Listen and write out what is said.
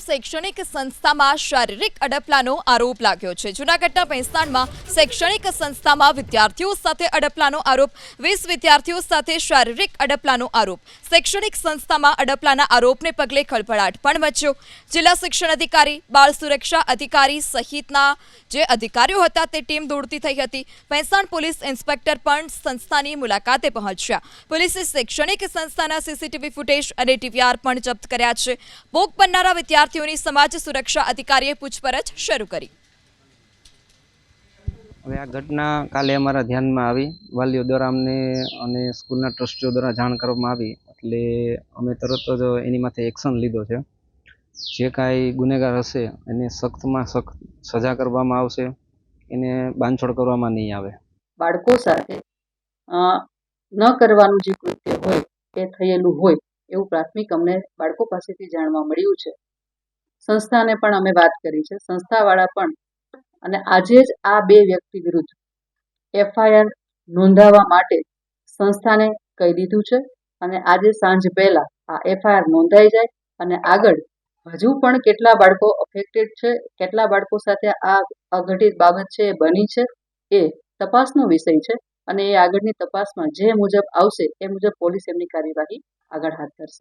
શૈક્ષણિક સંસ્થામાં શારીરિક અડપલાનો આરોપ લાગ્યો છે. જૂનાગઢના ભેંસાણમાં શૈક્ષણિક સંસ્થામાં વિદ્યાર્થીઓ સાથે અડપલાનો આરોપ, વીસ વિદ્યાર્થીઓ સાથે શારીરિક અડપલાનો આરોપ. શૈક્ષણિક સંસ્થામાં અડપલાના આરોપને પગલે ખળભળાટ પણ મચ્યો. જિલ્લા શિક્ષણ અધિકારી, બાળ સુરક્ષા અધિકારી સહિતના જે અધિકારીઓ હતા તે ટીમ દોડતી થઈ હતી. ભેંસાણ પોલીસ ઇન્સ્પેક્ટર પણ સંસ્થાની મુલાકાતે પહોંચ્યા. પોલીસે શૈક્ષણિક સંસ્થાના સીસીટીવી ફૂટેજ અને ટીવીઆર પણ જપ્ત કર્યા છે. ભોગ બનનારા વિદ્યાર્થીઓની સમાજ સુરક્ષા અધિકારીએ પૂછપરછ શરૂ કરી. હવે આ ઘટના કાલે અમારા ધ્યાનમાં આવી. વાલીઓ દ્વારા અમને અને સ્કૂલના ટ્રસ્ટીઓ દ્વારા જાણ કરવામાં આવી. એટલે અમે તરત જ એની માથે એક્શન લીધો છે. જે કાંઈ ગુનેગાર હશે એને સખ્તમાં સખ્ત સજા કરવામાં આવશે. એને બાંધછોડ કરવામાં નહીં આવે. બાળકો સાથે ન કરવાનું જે કૃત્ય હોય એ થયેલું હોય એવું પ્રાથમિક અમને બાળકો પાસેથી જાણવા મળ્યું છે. સંસ્થાને પણ અમે વાત કરી છે. સંસ્થાવાળા પણ અને આજે જ આ બે વ્યક્તિ વિરુદ્ધ એફઆઈઆર નોંધાવવા માટે સંસ્થાને કહી દીધું છે અને આજે સાંજ પહેલા આ એફઆઈઆર નોંધાઈ જાય અને આગળ હજુ પણ કેટલા બાળકો અફેક્ટેડ છે, કેટલા બાળકો સાથે આ અઘટિત બાબત છે, એ બની છે, એ તપાસનો વિષય છે અને એ આગળની તપાસમાં જે મુજબ આવશે, એ મુજબ પોલીસ એમની કાર્યવાહી આગળ હાથ ધરશે.